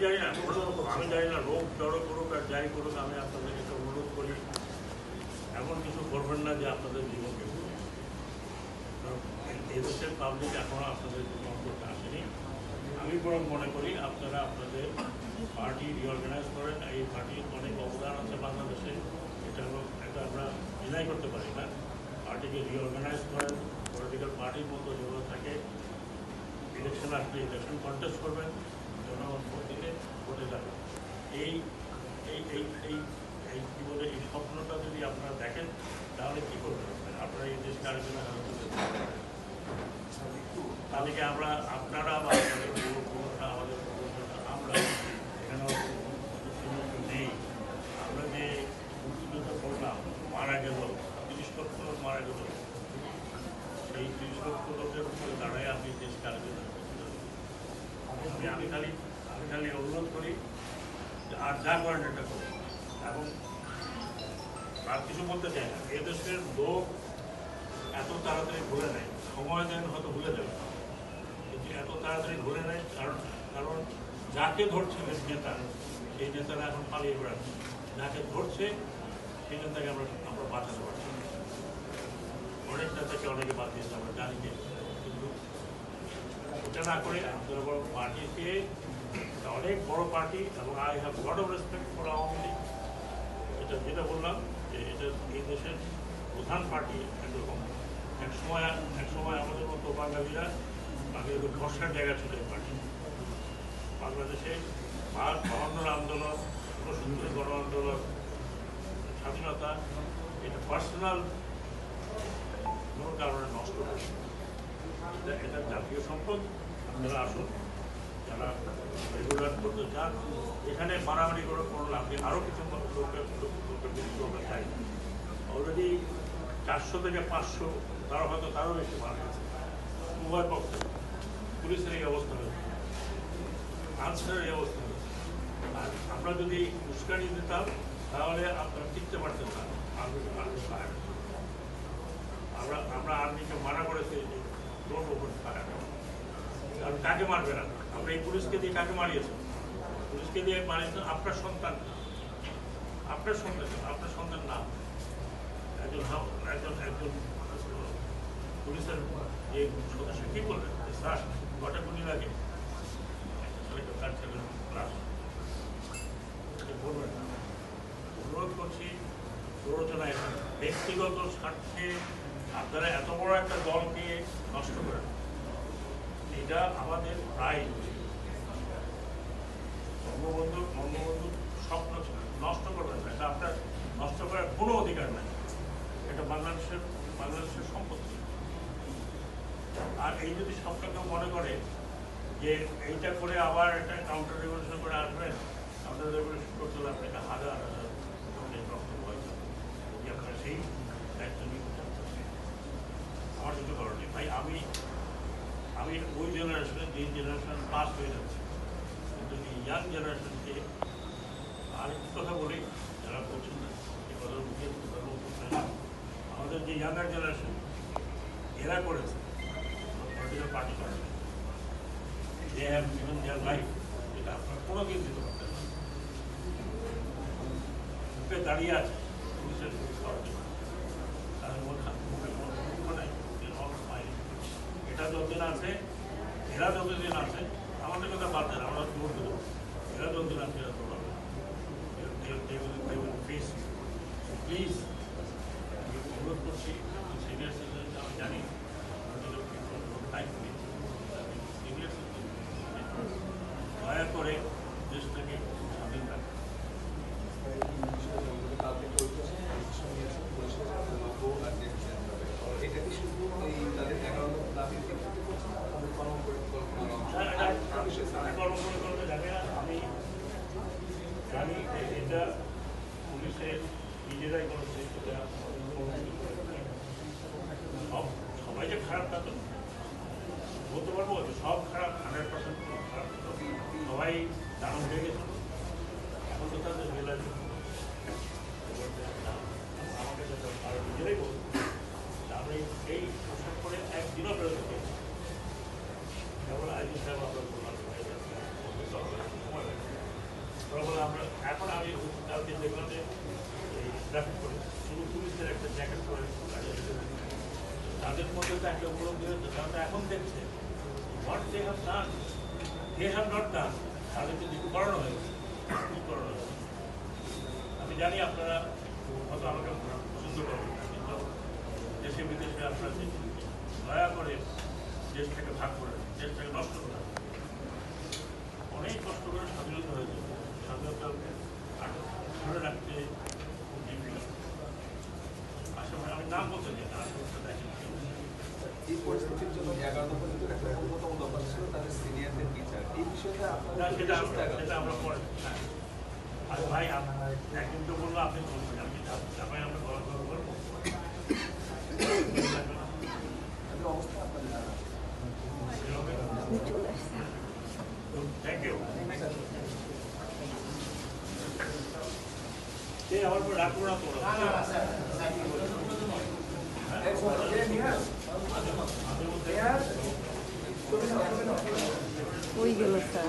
জানি না আমি জানি না, রোগ জড়ো করুক আর যাই করুক, আমি আপনাদেরকে একটা অনুরোধ করি, এমন কিছু করবেন না যে আপনাদের জীবনকে কারণ এই- এই দেশের পাবলিক এখনও আপনাদের সম্পর্কে আসেনি। আমি বরং মনে করি আপনারা আপনাদের পার্টি রিঅর্গানাইজ করেন। এই পার্টির অনেক অবদান আছে বাংলাদেশে, এটা এটা আমরা ডিনাই করতে পারি না। পার্টিকে রিঅর্গানাইজ করেন পলিটিক্যাল পার্টির মতো যেগুলো থাকে ইলেকশন আসলে ইলেকশন কন্টেস্ট করবেন। জনগণ ভোট যাবে। এই এই এই এই কী বলে, এই স্বপ্নটা যদি আপনারা দেখেন, তাহলে কী করবেন আপনারা? এই দেশকে হাতে তুলে তাহলে কি আমরা, আপনারা আপনাদের পূর্বপুরুষরা আমাদের পূর্বপুরুষরা আমরা এখানে মুক্তিযুদ্ধ নেই আমরা যে মুক্তিযুদ্ধ করলাম মারা গেল তিরিশ লক্ষ লোক মারা গেল সেই তিরিশ লক্ষ লোকের উপরে দাঁড়ায় আপনি দেশকে আরেকজনের হাতে তুলে দেবেন। আমি খালি আমি খালি অনুরোধ করি আর যা করেন এটা করুন। এবং আর কিছু বলতে চাই না। এদেশের লোক এত তাড়াতাড়ি ভুলে নেয়। সময় দেন হয়তো ভুলে যাবে। কিন্তু এত তাড়াতাড়ি ভুলে নেয়, কারণ কারণ যাকে ধরছিলেন নেতা, সেই নেতারা এখন পালিয়ে বেড়াচ্ছে। যাকে ধরছে, সেই নেতাকে আমরা আমরা বাঁচাতে পারছি। অনেক নেতাকে অনেকে বাদ দিয়েছে, আমরা জানি ওটা না করে আপনারা বড় পার্টিকে অনেক বড় পার্টি এবং I have lot of respect for Awami League এটা যেটা বললাম যে এটা এই দেশের প্রধান পার্টি একরকম এক সময় এক সময় আমাদের মতো বাঙালিরা বাঙালিদের ভরসার জায়গা ছিল এই পার্টি বাংলাদেশে বাহান্নর আন্দোলন প্রসূতির গণ আন্দোলন, স্বাধীনতা, এটা পার্সোনাল কোনো কারণে নষ্ট হয়েছে এটা জাতীয় সম্পদ, আপনারা আসুন। যারা রেগুলার করতে চান, এখানে মারামারি করে লাভ নেই। আরও কিছু চাই। অলরেডি চারশো থেকে পাঁচশো, তারা হয়তো তারও বেশি মারা গেছে। উভয় পক্ষে। পুলিশের এই অবস্থা হয়েছে। আনসারের এই অবস্থা হয়েছে। আর আমরা যদি উস্কানি দিতাম, তাহলে আপনারা টিকতে পারতেন না। আমরা আমরা আর্মিকে মানা করেছি। আর কাকে মারবে না? আমরা এই পুলিশকে দিয়ে কাকে মারিয়েছেন পুলিশকে দিয়ে মারিয়েছেন আপনার সন্তান। আপনার সন্তান আপনার সন্তান না। একজন একজন একজন পুলিশের যে সদস্য কি বললেন? যে, স্যার কটা গুলি লাগে? তার ছেলের লাশ সে বলবেন। অনুরোধ করছি প্ররোচনায় ব্যক্তিগত স্বার্থে আপনারা এত বড় একটা দলকে নষ্ট করেন এটা আমাদের প্রায় বঙ্গবন্ধু বঙ্গবন্ধুর স্বপ্ন ছিল, নষ্ট করবেন না। এটা আপনার নষ্ট করার কোনো অধিকার নাই। এটা বাংলাদেশের বাংলাদেশের সম্পত্তি। আর এই যদি স্বপ্নকেও মনে করে যে এইটা করে আবার এটা কাউন্টার রেভলিউশন করে আসবেন কাউন্টার রেভলিউশন করতে হলে আপনাকে হাজার হাজার লোকের রক্ত বয় যদি আপনারা সেই দায়িত্ব নিতে চান আমার কিছু করার নেই ভাই, আমি আমি ওই জেনারেশনে যে জেনারেশন পাস হয়ে যাচ্ছে, কিন্তু ইয়াং জেনারেশনকে আরেকটি কথা বলি, যারা বলছেন না, এই কথা মুখে। আমাদের যে ইয়াঙ্গার জেনারেশন এরা করেছে পলিটিক্যাল পার্টি করে they have given their life এটা আপনারা কোনো দিন দিতে পারতেন না। মুখে দাঁড়িয়ে আছে, পুলিশের তাদের মধ্যে মুখে কোনো নাই। যতদিন আছে এরা যতদিন আছে, আমাদের কথা বাদ দেন, আমরা দূর দেবো এরা যতদিন আছে, এরা দৌড়াবে। প্লিজ অনুরোধ করছি সিনিয়র সিটিজেন আমি জানি টাইম সিনিয়র সিটিজেন দয়া করে দেশটাকে স্বাধীন রাখুন কালকে চলতেছে শুনিয়েছেন পুলিশের লোক আর দেখছেন এটা কি শুধু এই তাদের এগারো লক্ষ দাবির ভিত্তিতে করছে না তাদের কর্মপরিকল্পনার অংশ না, এটা আমি আমি কর্মকর্তা করতে জানি না আমি জানি যে পুলিশের নিজেরাই করেছে সব সবাই যে খারাপ তা বলতে পারব সব খারাপ, হান্ড্রেড খারাপ। সবাই দারুণ হয়ে গেছে। এখন তো তাদের রিয়েলাইজ আমাকে তারা নিজেরাই বলছে আমরা এই- পোশাক করে একদিনও বেরোতে কেবল আইজি সাহেব আপনার প্রধান হয়ে যাচ্ছে সময় লাগে প্রবল আমরা এখন আমি কালকে দেখলাম যে ট্রাফিক পুলিশ শুধু একটা জ্যাকেট পরে। তাদের মধ্যে তো একটা উপলব্ধি হচ্ছে তো এখন দেখছে। What they have done they have not done তাদেরকে কিছু করানো হয়েছে। করানো হয়েছে। আমি জানি আপনারা হয়তো আমাকে পছন্দ করবেন না, কিন্তু দেশে বিদেশে আপনারা দয়া করে দেশটাকে ভাগ করে দেশটাকে নষ্ট করে দিন। অনেক কষ্ট করে স্বাধীনতা হয়েছে স্বাধীনতাকে আটক ধরে রাখতে খুব difficult। আসলে আমি নাম বলতে চাই না আসলে দেখেন এই পরিস্থিতির জন্য এগারো দফা ভিতরে একটা অন্যতম দফা ছিল তাদের সিনিয়রদের বিচার এই বিষয়টা না আপনাদের সেটা সেটা আমরা পরে হ্যাঁ। আর ভাই একদিন তো বলল আপনি বলবেন আমি আমরা করব। থ্যাংক ইউ আমার রাখব না? ওই গেল স্যার